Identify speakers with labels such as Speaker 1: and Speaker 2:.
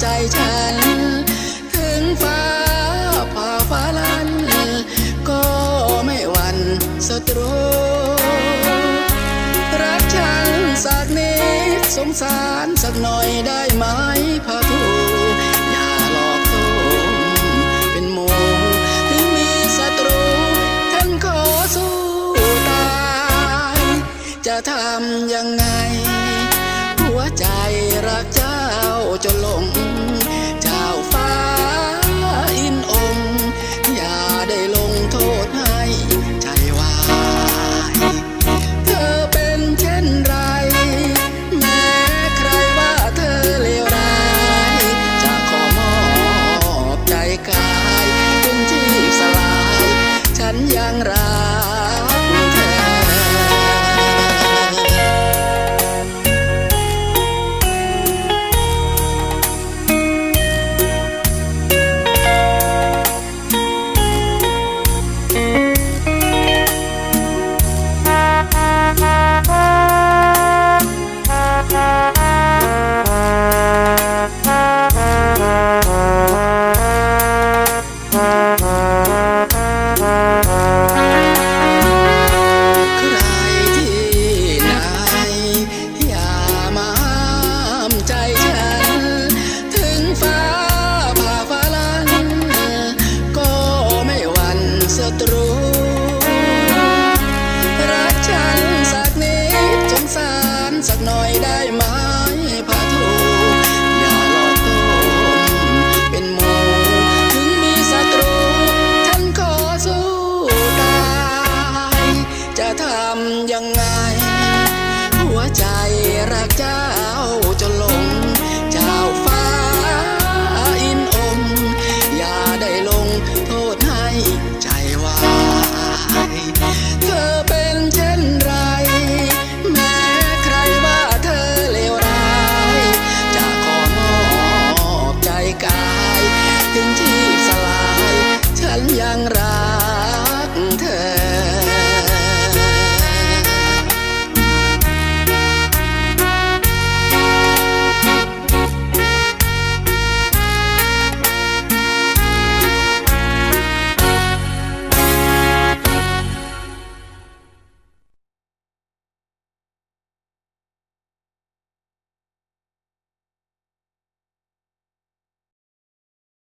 Speaker 1: ใจฉัน ถึงฟ้าผ่าฟ้าลัน ก็ไม่หวั่นศัตรูรักฉันสักนิดสงสารสักหน่อยได้ไหมพาทูอย่าหลอกตมเป็นหมูถึงมีศัตรู ท่านขอสู้ตาย จะทำยังไง หัวใจรัก ចូលលង รักฉันสักนิดสงสารสักหน่อยได้ไหมพาทูอย่าหลอกตนเป็นหมูถึงมีศัตรู ฉันขอสู้ตาย จะทำยังไง